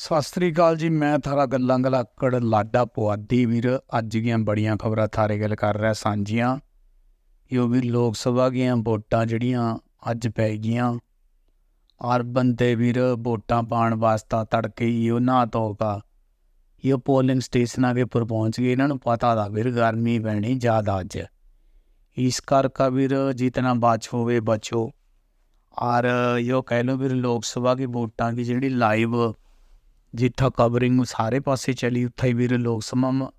ਸਤਿ ਸ੍ਰੀ ਅਕਾਲ ਜੀ, ਮੈਂ ਥਾਰਾ ਗੱਲਾਂ ਗਲਾਕੜ ਲਾਡਾ ਪੁਆਧੀ ਵੀਰ। ਅੱਜ ਦੀਆਂ ਬੜੀਆਂ ਖਬਰਾਂ ਥਾਰੇ ਗੱਲ ਕਰ ਰਿਹਾ, ਸਾਂਝੀਆਂ। ਯੋ ਵੀ ਲੋਕ ਸਭਾ ਦੀਆਂ ਵੋਟਾਂ ਜਿਹੜੀਆਂ ਅੱਜ ਪੈ ਗਈਆਂ। ਔਰ ਬੰਦੇ ਵੀਰ ਵੋਟਾਂ ਪਾਣ ਵਾਸਤਾ ਤੜਕੇ ਹੀ ਉਹ ਨਾ ਤੋਗਾ ਇਹ ਪੋਲਿੰਗ ਸਟੇਸ਼ਨਾਂ ਦੇ ਉੱਪਰ ਪਹੁੰਚ ਗਏ। ਇਹਨਾਂ ਨੂੰ ਪਤਾ ਦਾ ਵੀਰ ਗਰਮੀ ਪੈਣੀ ਜ਼ਿਆਦਾ ਅੱਜ। ਇਸ ਕਰਕੇ ਵੀਰ ਜਿਤਨਾ ਬਚ ਹੋਵੇ ਬਚੋ। ਔਰ ਯੋ ਕਹਿ ਲੋ ਵੀਰ, ਲੋਕ ਸਭਾ ਦੀ ਵੋਟਾਂ ਦੀ ਜਿਹੜੀ ਲਾਈਵ ਜਿੱਥਾ ਕਵਰਿੰਗ ਸਾਰੇ ਪਾਸੇ ਚਲੀ, ਉੱਥੇ ਹੀ ਵੀਰ ਲੋਕ ਸਭਾ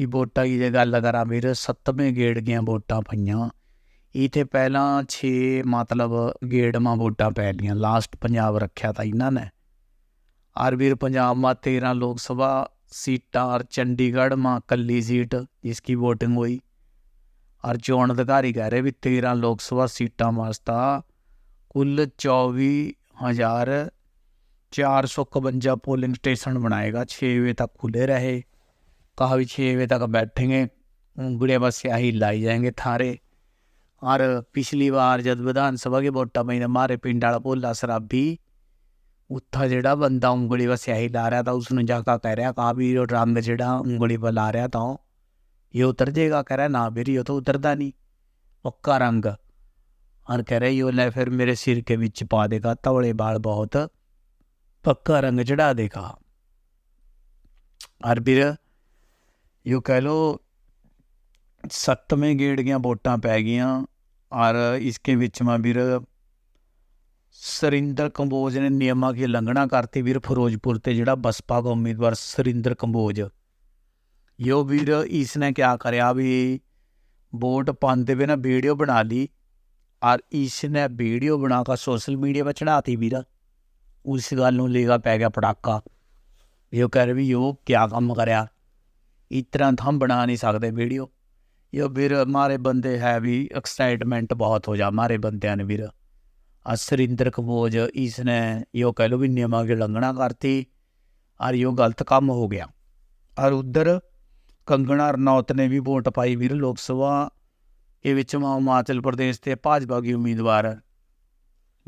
ਹੀ ਵੋਟਾਂ ਦੀ ਜੇ ਗੱਲ ਕਰਾਂ ਵੀਰ, ਸੱਤਵੇਂ ਗੇੜ ਦੀਆਂ ਵੋਟਾਂ ਪਈਆਂ। ਇਥੇ ਪਹਿਲਾਂ 6 ਮਤਲਬ ਗੇੜਾਂ ਵੋਟਾਂ ਪੈ ਲੀਆਂ ਲਾਸਟ ਪੰਜਾਬ ਰੱਖਿਆ ਤਾਂ ਇਹਨਾਂ ਨੇ। ਔਰ ਵੀਰ ਪੰਜਾਬ ਮਾ 13 ਲੋਕ ਸਭਾ ਸੀਟਾਂ, ਔਰ ਚੰਡੀਗੜ੍ਹ ਮਾ ਕੱਲੀ ਸੀਟ ਜਿਸ ਕੀ ਵੋਟਿੰਗ ਹੋਈ। ਔਰ ਚੋਣ ਅਧਿਕਾਰੀ ਕਹਿ ਰਹੇ ਵੀ 13 ਲੋਕ ਸਭਾ ਸੀਟਾਂ ਵਾਸਤਾ ਕੁੱਲ 24000 451 पोलिंग स्टेशन बनाएगा छः बजे तक खुले रहे कहा भी छः बजे तक बैठेंगे उंगड़िया बस स्याही लाई जाएंगे थारे और पिछली वार जब विधान सभा की वोटा पई मारे पिंड वाला भोला सराबी उत्था जेड़ा बंदा उंगली पर स्याही ला रहा था उसने जाकर कह रहा कहा भी यो रंग जेड़ा उंगली पर ला रहा था ये उतर जाएगा कह रहा ना फिर ये तो उतरता नहीं पक्का रंग और कह रहे यो ले फिर मेरे सिर के बिच पा देगा तवड़े बाल बहुत ਪੱਕਾ ਰੰਗ ਚੜਾ ਦੇਗਾ ਔਰ ਵੀਰ ਯੋ ਕਹਿ ਲੋ ਸੱਤਵੇਂ ਗੇੜ ਦੀਆਂ ਵੋਟਾਂ ਪੈ ਗਈਆਂ ਔਰ ਇਸਕੇ ਵਿੱਚ ਮਾ ਵੀਰ ਸਰਿੰਦਰ ਕੰਬੋਜ ਨੇ ਨਿਯਮਾਂ ਦੀ ਉਲੰਘਣਾ ਕਰਤੀ ਵੀਰ ਫਿਰੋਜ਼ਪੁਰ ਤੇ ਜਿਹੜਾ ਬਸਪਾ ਦਾ ਉਮੀਦਵਾਰ ਸਰਿੰਦਰ ਕੰਬੋਜ ਯੋ ਵੀਰ ਇਸਨੇ ਕਿਆ ਕਰਿਆ ਵੀ ਵੋਟ ਪਾਉਂਦੇ ਵੇ ਨਾ ਵੀਡੀਓ ਬਣਾ ਲਈ ਔਰ ਇਸਨੇ ਵੀਡੀਓ ਬਣਾ ਕੇ ਸੋਸ਼ਲ ਮੀਡੀਆ 'ਤੇ ਚੜਾਤੀ ਵੀਰ ਉਸ ਗੱਲ ਨੂੰ ਲੇਗਾ ਪੈ ਗਿਆ ਪੜਾਕਾ ਵੀ ਉਹ ਕਰ ਵੀ ਉਹ ਕਿਆ ਕੰਮ ਕਰਿਆ। ਇਸ ਤਰ੍ਹਾਂ ਥੰਮ ਬਣਾ ਨਹੀਂ ਸਕਦੇ ਵੀਡੀਓ। ਇਹ ਵੀਰ ਮਾਰੇ ਬੰਦੇ ਹੈ ਵੀ ਐਕਸਾਈਟਮੈਂਟ ਬਹੁਤ ਹੋ ਜਾ ਮਾਰੇ ਬੰਦਿਆਂ ਨੇ ਵੀਰ। ਅਸਰਿੰਦਰ ਕਬੋਜ ਇਸ ਨੇ ਇਹ ਕਹਿ ਲੋ ਵੀ ਨਿਯਮਾਂ ਦੀ ਲੰਘਣਾ ਕਰਤੀ ਔਰ ਇਹ ਗਲਤ ਕੰਮ ਹੋ ਗਿਆ। ਔਰ ਉਧਰ ਕੰਗਣਾ ਰਣੌਤ ਨੇ ਵੀ ਵੋਟ ਪਾਈ ਵੀਰ ਲੋਕ ਸਭਾ ਇਹ ਵਿੱਚ ਹਿਮਾਚਲ ਪ੍ਰਦੇਸ਼ ਤੇ ਭਾਜਪਾ ਦੀ ਉਮੀਦਵਾਰ।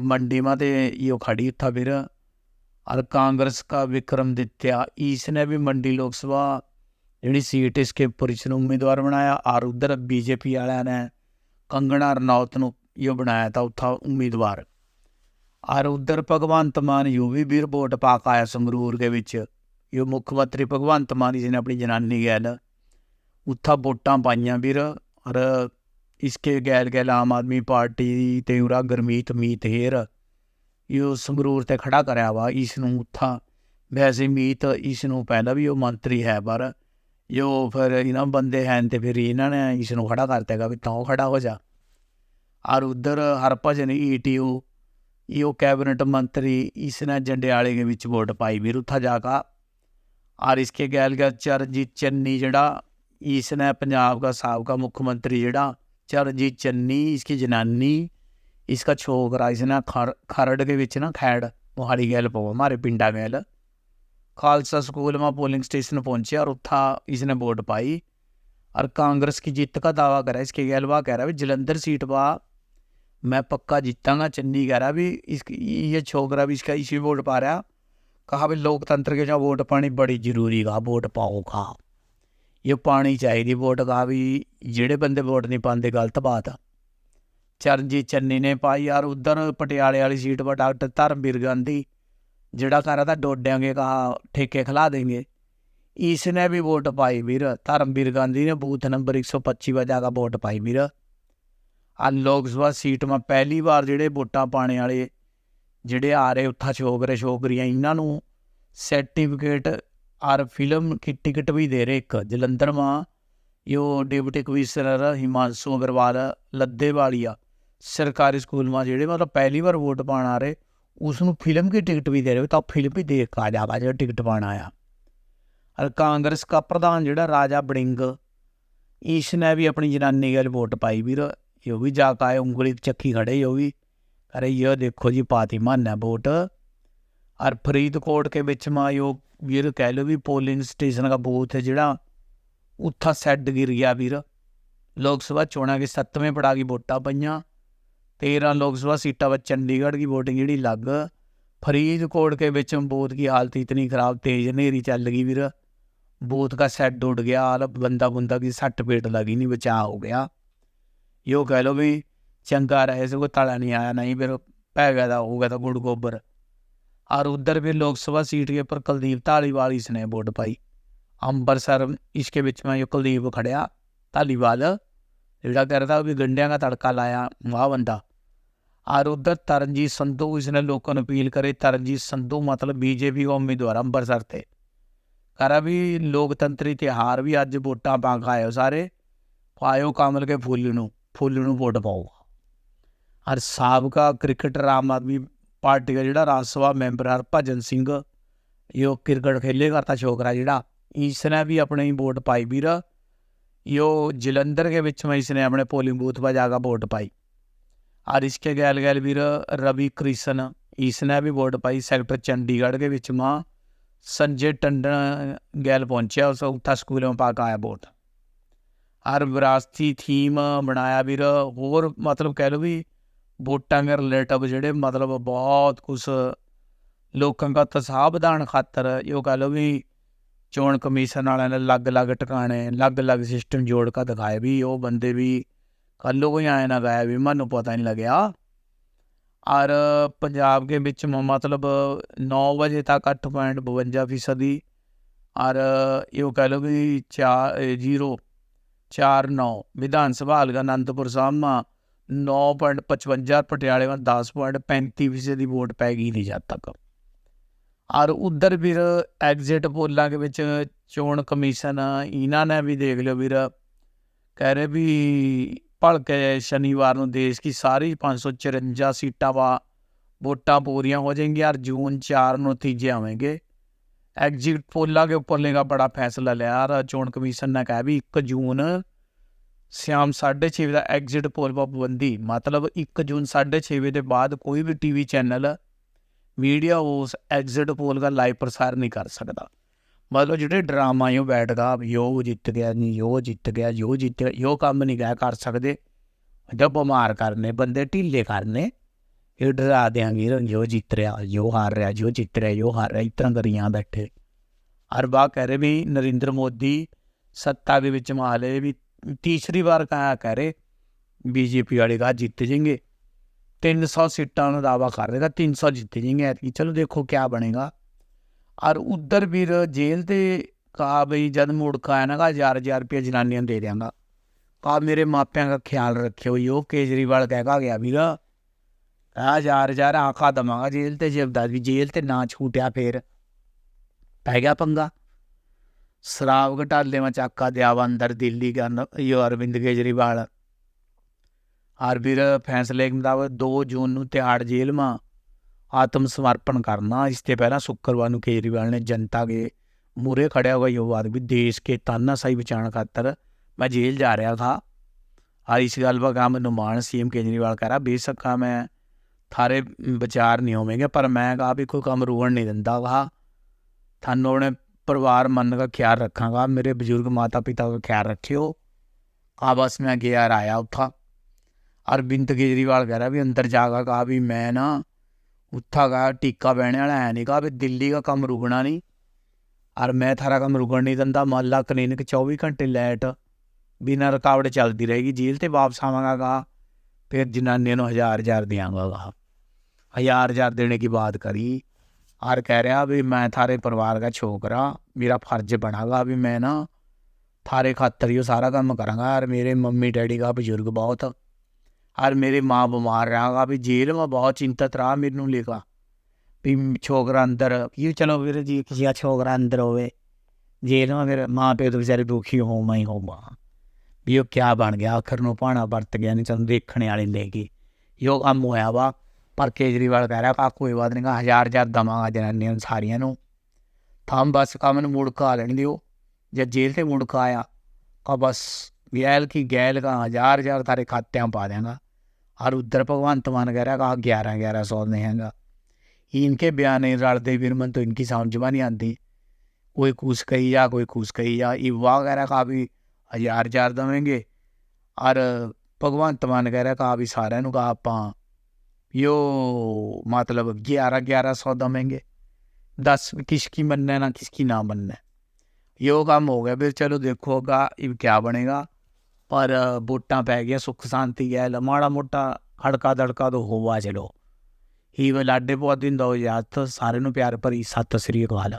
ਮੰਡੀ ਤੇ ਇਹ ਖੜੀ ਉੱਠਾ ਵੀਰ। और कांग्रेस का विक्रमादित्य इसने भी मंडी लोकसभा जी सीट इसके ऊपर इसने उम्मीदवार बनाया और उधर बीजेपी वाले ने कंगना रनौत ਨੂੰ यो बनाया था उत्था उम्मीदवार और उधर भगवंत मान यू भी ਵੀਰ ਵੋਟ ਪਾ ਕੇ ਆਇਆ ਸੰਗਰੂਰ ਦੇ ਵਿੱਚ ਯੋ ਮੁੱਖ ਮੰਤਰੀ ਭਗਵੰਤ ਮਾਨ ਜੀ ਨੇ ਆਪਣੀ ਜਨਾਨੀ ਗੈਲ ਉੱਥਾ ਵੋਟਾਂ ਪਾਈਆਂ ਵੀਰ ਔਰ इसके गैल गैल आम आदमी पार्टी ਤੇ ਉਰਾ ਗਰਮੀਤ ਮੀਤ ਹੇਰ ਇਹ ਸੰਗਰੂਰ ਤੇ ਖੜਾ ਕਰਿਆ ਵਾ ਇਸ ਨੂੰ ਉੱਥਾ ਵੈਸੇ ਮੀਤ ਇਸ ਨੂੰ ਪਹਿਲਾਂ ਵੀ ਉਹ ਮੰਤਰੀ ਹੈ, ਪਰ ਜੋ ਫਿਰ ਇਹਨਾਂ ਬੰਦੇ ਹਨ ਤੇ ਫਿਰ ਇਹਨਾਂ ਨੇ ਇਸ ਨੂੰ ਖੜਾ ਕਰਤੇਗਾ ਵੀ ਤਾਂ ਖੜਾ ਹੋ ਜਾ। ਔਰ ਉਧਰ ਹਰਭਜਨ ਈਟੀਓ ਇਹ ਕੈਬਨਿਟ ਮੰਤਰੀ ਇਸ ਨੇ ਜੰਡਿਆਲੇ ਦੇ ਵਿੱਚ ਵੋਟ ਪਾਈ ਵੀਰ ਉੱਥਾ ਜਾ ਕਾ। ਔਰ ਇਸਕੇ ਗੈਲ ਗੈਲ ਚਰਨਜੀਤ ਚੰਨੀ ਜਿਹੜਾ ਇਸ ਨੇ ਪੰਜਾਬ ਦਾ ਸਾਬਕਾ ਮੁੱਖ ਮੰਤਰੀ ਜਿਹੜਾ, ਚਰਨਜੀਤ ਚੰਨੀ ਇਸकी ਜਨਾਨੀ इसका छो गराज ना खर खरड़ के बीच ना खैड़ मोहाली गैल पो हमारे पिंडा गैल खालसा स्कूल में पोलिंग स्टेशन पहुंचे और उत्था इसने वोट पाई और कांग्रेस की जीत का दावा करा इसके गैल वाह कह रहा भी जलंधर सीट वाह मैं पक्का जीतांगा चन्नी कह रहा भी इस ये छोकरा भी इसका इसी वोट पा रहा कहा भी लोकतंत्र के जहाँ वोट पानी बड़ी जरूरी कहा वोट पाओ कहा ये पानी चाहिए वोट कहा भी जेड़े बंदे वोट नहीं पाते गलत बात है ਚਰਨਜੀਤ ਚੰਨੀ ਨੇ ਪਾਈ ਯਾਰ ਉਧਰ ਪਟਿਆਲੇ ਵਾਲੀ ਸੀਟ 'ਤੇ ਡਾਕਟਰ ਧਰਮਵੀਰ ਗਾਂਧੀ ਜਿਹੜਾ ਕਹ ਰਹਾ ਤਾਂ ਡੋਡਿਆਂਗੇ ਕਹਾ ਠੇਕੇ ਖਿਲਾ ਦੇਂਗੇ ਇਸ ਨੇ ਵੀ ਵੋਟ ਪਾਈ ਵੀਰ ਧਰਮਵੀਰ ਗਾਂਧੀ ਨੇ ਬੂਥ ਨੰਬਰ 125 ਵਜਾ ਜਗ੍ਹਾ ਵੋਟ ਪਾਈ ਵੀਰ ਆ ਲੋਕ ਸਭਾ ਸੀਟ 'ਮਾ ਪਹਿਲੀ ਵਾਰ ਜਿਹੜੇ ਵੋਟਾਂ ਪਾਣੇ ਵਾਲੇ ਜਿਹੜੇ ਆ ਰਹੇ ਉੱਥਾ ਛੋਕਰੇ ਛੋਕਰੀਆਂ ਇਹਨਾਂ ਨੂੰ ਸਰਟੀਫਿਕੇਟ और फिल्म की टिकट भी दे रहे एक जलंधर में यो डिप्टी कमिश्नर हिमांशु अग्रवाल लद्दे वालिया सरकारी स्कूल में जेह्ड़े मतलब पहली बार वोट पाना आ रहे उसनों फिल्म की टिकट भी दे रहे तो फिल्म भी देख के आ जाएगा जो टिकट पाना आया और कांग्रेस का प्रधान जेह्ड़ा राजा बड़िंग इसने भी अपनी जनानी गल वोट पाई भी यो भी जाके आए उंगली चक्की खड़े यो भी अरे ये देखो जी पाती मान्य वोट और फरीदकोट के बिच में यो ਵੀਰ ਕਹਿ ਲਓ ਵੀ ਪੋਲਿੰਗ ਸਟੇਸ਼ਨ ਦਾ ਬੂਥ ਹੈ ਜਿਹੜਾ ਉੱਥਾ ਸੈੱਡ ਗਿਰ ਗਿਆ ਵੀਰ ਲੋਕ ਸਭਾ ਚੋਣਾਂ ਦੇ 7ਵੇਂ ਪੜਾ ਦੀ ਵੋਟਾਂ तेरह लोकसभा सीटा पर चंडीगढ़ की वोटिंग जेड़ी अलग फरीदकोट के बिच बूथ की हालत इतनी ख़राब तेज़ हनेरी चल गई फिर बूथ का सेट उड़ गया और बंदा बंदा की सट पेट लगी नहीं बचा हो गया यो कह लो भी चंगा रहे से कोई ताला नहीं आया नहीं फिर पै गया था हो गया था गुड़ गोबर और उधर फिर लोकसभा सीट के ऊपर कुलदीप धालीवाल इसने वोट पाई ਅੰਮ੍ਰਿਤਸਰ ਇਸਕੇ ਵਿੱਚ ਮੈਂ ਕੁਲਦੀਪ ਖੜਿਆ ਧਾਲੀਵਾਲ ਜਿਹੜਾ ਕਰਦਾ ਵੀ ਗੰਡਿਆਂ ਦਾ ਤੜਕਾ ਲਾਇਆ ਵਾਹ ਬੰਦਾ ਔਰ ਉਧਰ ਤਰਨਜੀਤ ਸੰਧੂ ਇਸਨੇ ਲੋਕਾਂ ਨੂੰ ਅਪੀਲ ਕਰੇ ਤਰਨਜੀਤ ਸੰਧੂ ਮਤਲਬ ਬੀਜੇਪੀ ਦਾ ਉਮੀਦਵਾਰ ਅੰਬਰਸਰ ਤੇ ਕਰਾ ਵੀ ਲੋਕਤੰਤਰੀ ਤਿਹਾਰ ਵੀ ਅੱਜ ਵੋਟਾਂ ਪਾ ਕੇ ਆਇਓ ਸਾਰੇ ਪਾਇਓ ਕਮਲ ਕੇ ਫੁੱਲ ਨੂੰ ਫੁੱਲ ਨੂੰ ਵੋਟ ਪਾਓ ਔਰ ਸਾਬਕਾ ਕ੍ਰਿਕਟਰ ਆਮ ਆਦਮੀ ਪਾਰਟੀ ਦਾ ਜਿਹੜਾ ਰਾਜ ਸਭਾ ਮੈਂਬਰ ਹਰਭਜਨ ਸਿੰਘ ਇਹ ਕ੍ਰਿਕਟ ਖੇਲੇ ਕਰਤਾ ਛੋਕਰਾ ਜਿਹੜਾ ਇਸਨੇ ਵੀ ਆਪਣੀ ਵੋਟ ਪਾਈ ਵੀਰ यो जलंधर के ਵਿੱਚ में इसने अपने पोलिंग बूथ पर जाकर वोट पाई और इसके गैल गैल ਵੀਰ रवि कृष्ण इसने भी वोट पाई सेक्टर चंडीगढ़ के ਵਿੱਚ में संजय टंडन गैल पहुंचा उस उत्था स्कूल में पा के आया वोट और विरासती थीम बनाया ਵੀਰ ਹੋਰ ਮਤਲਬ ਕਹਿ ਲਓ ਵੀ ਵੋਟਾਂ ਦੇ ਰਿਲੇਟਿਵ ਜਿਹੜੇ ਮਤਲਬ ਬਹੁਤ ਕੁਝ ਲੋਕਾਂ ਦਾ ਤਸਾਹ ਵਧਾਉਣ ਖਾਤਰ ਇਹ ਕਹ ਲਓ ਵੀ ਚੋਣ ਕਮਿਸ਼ਨ ਵਾਲਿਆਂ ਨੇ ਅਲੱਗ-ਅਲੱਗ ਟਿਕਾਣੇ ਅਲੱਗ-ਅਲੱਗ ਸਿਸਟਮ ਜੋੜ ਕੇ ਦਿਖਾਏ ਵੀ ਉਹ ਬੰਦੇ ਵੀ ਕੱਲ੍ਹ ਕੋਈ ਆਏ ਨਾ ਗਾਇਆ ਵੀ ਮੈਨੂੰ ਪਤਾ ਨਹੀਂ ਲੱਗਿਆ। ਔਰ ਪੰਜਾਬ ਦੇ ਵਿੱਚ ਮ- ਮਤਲਬ 9 ਵਜੇ ਤੱਕ 8.52 ਫੀਸਦੀ। ਔਰ ਇਹ ਕਹ ਲਓ ਵੀ 4 ਜ਼ੀਰੋ 4 9 ਵਿਧਾਨ ਸਭਾ ਹਲਕਾ ਅਨੰਦਪੁਰ ਸਾਹਿਬ ਮਾ 9.55 ਪਟਿਆਲੇ ਮਾ 10.35 ਫੀਸਦੀ ਵੋਟ ਪੈ ਗਈ ਨਹੀਂ ਜਦ ਤੱਕ। ਔਰ ਉਧਰ ਵੀਰ ਐਗਜ਼ਿਟ ਪੋਲਾਂ ਦੇ ਵਿੱਚ ਚੋਣ ਕਮਿਸ਼ਨ, ਇਹਨਾਂ ਨੇ ਵੀ ਦੇਖ ਲਿਓ ਵੀਰ, ਕਹਿ ਰਹੇ ਵੀ ਭਲਕੇ ਸ਼ਨੀਵਾਰ ਨੂੰ ਦੇਸ਼ ਦੀ ਸਾਰੀ 554 ਸੀਟਾਂ ਵਾ ਵੋਟਾਂ ਪੂਰੀਆਂ ਹੋ ਜਾਣਗੀਆਂ ਔਰ ਜੂਨ 4 ਨੂੰ ਨਤੀਜੇ ਆਵੇਂਗੇ। ਐਗਜ਼ਿਟ ਪੋਲਾਂ ਦੇ ਉੱਪਰ ਲੇਗਾ ਬੜਾ ਫੈਸਲਾ ਲਿਆ ਔਰ ਚੋਣ ਕਮਿਸ਼ਨ ਨੇ ਕਿਹਾ ਵੀ 1 ਜੂਨ ਸ਼ਾਮ 6:30 ਦਾ ਐਗਜ਼ਿਟ ਪੋਲ ਪਾਬੰਦੀ। ਮਤਲਬ 1 ਜੂਨ 6:30 ਵਜੇ ਦੇ ਬਾਅਦ ਕੋਈ ਵੀ ਟੀਵੀ ਚੈਨਲ, ਮੀਡੀਆ ਉਸ ਐਗਜ਼ਿਟ ਪੋਲ ਦਾ ਲਾਈਵ ਪ੍ਰਸਾਰ ਨਹੀਂ ਕਰ ਸਕਦਾ। ਮਤਲਬ ਜਿਹੜੇ ਡਰਾਮਾ ਯੋ ਬੈਠਦਾ ਯੋ ਜਿੱਤ ਗਿਆ ਨਹੀਂ ਯੋ ਜਿੱਤ ਗਿਆ ਯੋ ਜਿੱਤ ਗਿਆ ਯੋ ਕੰਮ ਨਹੀਂ ਗਿਆ, ਕਰ ਸਕਦੇ। ਜਦ ਬਿਮਾਰ ਕਰਨੇ, ਬੰਦੇ ਢਿੱਲੇ ਕਰਨੇ, ਇਹ ਡਰਾ ਦੇਾਂਗੇ ਜੋ ਜਿੱਤ ਰਿਹਾ ਯੋ ਹਾਰ ਰਿਹਾ ਯੋ ਜਿੱਤ ਰਿਹਾ ਯੋ ਹਾਰ ਰਿਹਾ ਇਤਨਾ ਕਰੀਆਂ ਬੈਠੇ। ਹਰ ਵਾਰ ਕਹਿ ਰਹੇ ਵੀ ਨਰਿੰਦਰ ਮੋਦੀ ਸੱਤਾ ਦੇ ਵਿੱਚ ਮਾਲੇ ਵੀ ਤੀਸਰੀ ਵਾਰ ਕਹਾ ਕਹਿ ਰਹੇ, ਬੀਜੇਪੀ ਵਾਲੇ ਕਹਾ ਜਿੱਤ ਜਾਣਗੇ 300 ਸੀਟਾਂ ਦਾ ਦਾਵਾ ਕਰ ਰਹੇ ਤਾਂ 300 ਜਿੱਤ ਜਾਣਗੇ ਚਲੋ ਦੇਖੋ ਕੀ ਬਣੇਗਾ। और उधर फिर जेल ते कहा भाई जब मुड़ का आया ना कहा हजार हजार रुपया जनानियाँ दे देंगा कहा मेरे मापिया का ख्याल रखे हुई हो केजरीवाल कह का गया भी कहा हजार हजार आका दमागा जेल ते जब दादी जेल ते ना छूटिया फिर पै गया पंगा शराब घटाले में चाका दिया अंदर दिल्ली का यो अरविंद केजरीवाल और फिर फैसले के मुताबिक दो जून तिहाड़ जेल में ਆਤਮ ਸਮਰਪਣ ਕਰਨਾ ਇਸ ਤੇ ਪਹਿਲਾਂ ਸ਼ੁੱਕਰਵਾਰ ਨੂੰ ਕੇਜਰੀਵਾਲ ਨੇ ਜਨਤਾ ਦੇ ਮੂਰੇ ਖੜਿਆ ਹੋਇਆ ਯੋ ਆਦਮੀ ਦੇਸ਼ ਕੇ ਤਾਨਾਸ਼ਾਹੀ ਬਚਾਉਣ ਖਾਤਰ ਮੈਂ ਜੇਲ੍ਹ ਜਾ ਰਿਹਾ ਥਾ और इस गल पर कहा मैं मान सीएम केजरीवाल कह रहा बेशक कहा मैं थारे विचार नहीं होवेंगे पर मैं कहा भी कोई कम रुकन नहीं दिंदा कहा थानू अपने परिवार मन का ख्याल रखांगा मेरे बुजुर्ग माता पिता का ख्याल रखियो कहा बस मैं गया और आया उत्था अरविंद केजरीवाल कह रहा भी अंदर जाकर कहा भी मैं ना उत्था का टीका बैठने वाला है नहीं कहा भी दिल्ली का काम रुकना नहीं और मैं थारा काम रुकन नहीं दंदा मोहल्ला क्लिनिक चौबीस घंटे लाइट बिना रुकावट चलती रहेगी जेल तो वापस आवागा कहा फिर जनानियों ने हज़ार हज़ार देंगा कहा हज़ार हज़ार देने की बात करी और कह रहा भी मैं थारे परिवार का छोकरा मेरा फर्ज बनागा भी मैं ना थारे खातर ही सारा काम करूँगा और मेरे मम्मी डैडी का बुजुर्ग बहुत और मेरी माँ बीमार रहा भी जेल में बहुत चिंतित रहा मेनू लेखा भी छोकरा अंदर कि चलो फिर जी किसी छोकरा अंदर होवे जेल में फिर माँ प्यो तो बेचारे दुखी हो मैं ही होवा ਵੀ ਉਹ ਕਿਆ ਬਣ ਗਿਆ ਆਖਰ ਨੂੰ ਪਾਣਾ ਵਰਤ ਗਿਆ ਨਹੀਂ ਸਾਨੂੰ ਦੇਖਣ ਵਾਲੇ ਲੈ ਗਏ ਯੋ ਕੰਮ ਹੋਇਆ ਵਾ ਪਰ ਕੇਜਰੀਵਾਲ ਕਹਿ ਰਿਹਾ ਕਾ ਕੋਈ ਬਾਤ ਨਹੀਂ ਗਾ ਹਜ਼ਾਰ ਹਜ਼ਾਰ ਦਵਾਂਗਾ ਜਨਾਨੀਆਂ ਨੂੰ ਸਾਰੀਆਂ ਨੂੰ ਥੰਮ ਬਸ ਕੰਮ ਨੂੰ ਮੁੜ ਕਾ ਲੈਣ ਦਿਓ ਜਦ ਜੇਲ੍ਹ ਤੇ ਮੁੜ ਕਾ ਆਇਆ ਕਾ ਬਸ ਗੈਲ ਕੀ ਗੈਲ का हजार हजार तारे खाते में पा अर उधर भगवंत मान कह रहा ಮನಗಾರ ग्यारह ग्यारह सौ नहीं है इनके बयान रलते फिर मन तो इनकी समझ में नहीं आती। कोई कुछ कही जा, कोई कुछ कही जा। ये वगैरह का भी हज़ार हज़ार देंगे और भगवंत मान कह रहा कहा भी सारे कहा आप। यो मतलब ग्यारह ग्यारह सौ दमेंगे दस, किसकी मनना ना किसकी ना मनना। यो काम हो गया, फिर चलो देखो का क्या बनेगा? ਪਰ ਵੋਟਾਂ ਪੈ ਗਿਆ ਸੁੱਖ ਸ਼ਾਂਤੀ ਹੈ, ਲ- ਮਾੜਾ ਮੋਟਾ ਹੜਕਾ ਦੜਕਾ ਤੋਂ ਹੋਵਾ ਚਲੋ। ਹੀ ਲਾਡੇ ਬਹੁਤ ਦਿਨ ਦਾ ਯਾਦ, ਸਾਰਿਆਂ ਨੂੰ ਪਿਆਰ ਭਰੀ ਸਤਿ ਸ੍ਰੀ ਅਕਾਲ।